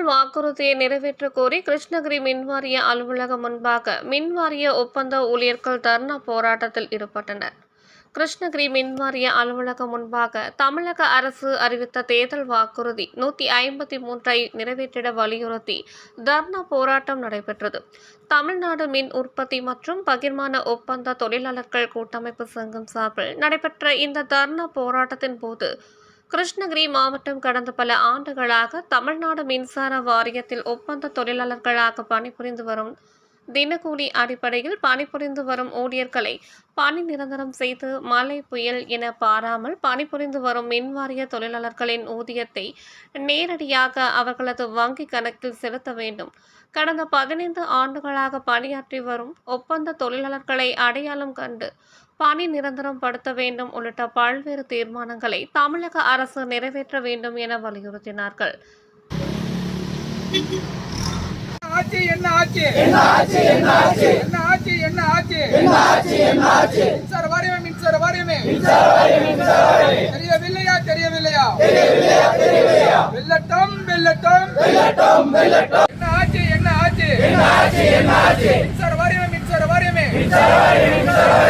தேர்தல் வாக்குறுதியை நிறைவேற்ற கோரி கிருஷ்ணகிரி மின்வாரிய அலுவலகம் முன்பாக மின்வாரிய ஒப்பந்த ஊழியர்கள் தர்ணா போராட்டத்தில் ஈடுபட்டனர். கிருஷ்ணகிரி மின்வாரிய அலுவலகம் முன்பாக தமிழக அரசு அறிவித்த தேர்தல் வாக்குறுதி நூற்றி ஐம்பத்தி மூன்றை நிறைவேற்றிட வலியுறுத்தி தர்ணா போராட்டம் நடைபெற்றது. தமிழ்நாடு மின் உற்பத்தி மற்றும் பகிர்மான ஒப்பந்த தொழிலாளர்கள் கூட்டமைப்பு சங்கம் சார்பில் நடைபெற்ற இந்த தர்ணா போராட்டத்தின் போது கிருஷ்ணகிரி மாவட்டம் கடந்த பல ஆண்டுகளாக தமிழ்நாடு மின்சார வாரியத்தில் ஒப்பந்த தொழிலாளர்களாக பணிபுரிந்து வரும் தினக்கூலி அடிப்படையில் பணிபுரிந்து வரும் ஊழியர்களை பணி நிரந்தரம் செய்து மழை புயல் என பாராமல் பணிபுரிந்து வரும் மின்வாரிய தொழிலாளர்களின் ஊதியத்தை நேரடியாக அவர்களது வங்கி கணக்கில் செலுத்த வேண்டும். கடந்த பதினைந்து ஆண்டுகளாக பணியாற்றி வரும் ஒப்பந்த தொழிலாளர்களை அடையாளம் கண்டு பணி நிரந்தரம் படுத்த வேண்டும் உள்ளிட்ட பல்வேறு தீர்மானங்களை தமிழக அரசு நிறைவேற்ற வேண்டும் என வலியுறுத்தினார்கள் ஆட்சி என்ன ஆட்சி என்ன ஆட்சி என்ன ஆட்சி என்ன ஆட்சி என்ன ஆட்சி என்ன ஆட்சி என்ன ஆட்சி மின்சார வாரியமே மின்சார வாரியமே மின்சார வாரியம் மின்சார வாரியம் தெரியவில்லையா தெரியவில்லையா தெரியவில்லையா தெரியவில்லையா வெல்லட்டும் வெல்லட்டும் வெல்லட்டும் வெல்லட்டும் என்ன ஆட்சி என்ன ஆட்சி என்ன ஆட்சி என்ன ஆட்சி மின்சார வாரியமே மின்சார வாரியமே மின்சார வாரியம் மின்சார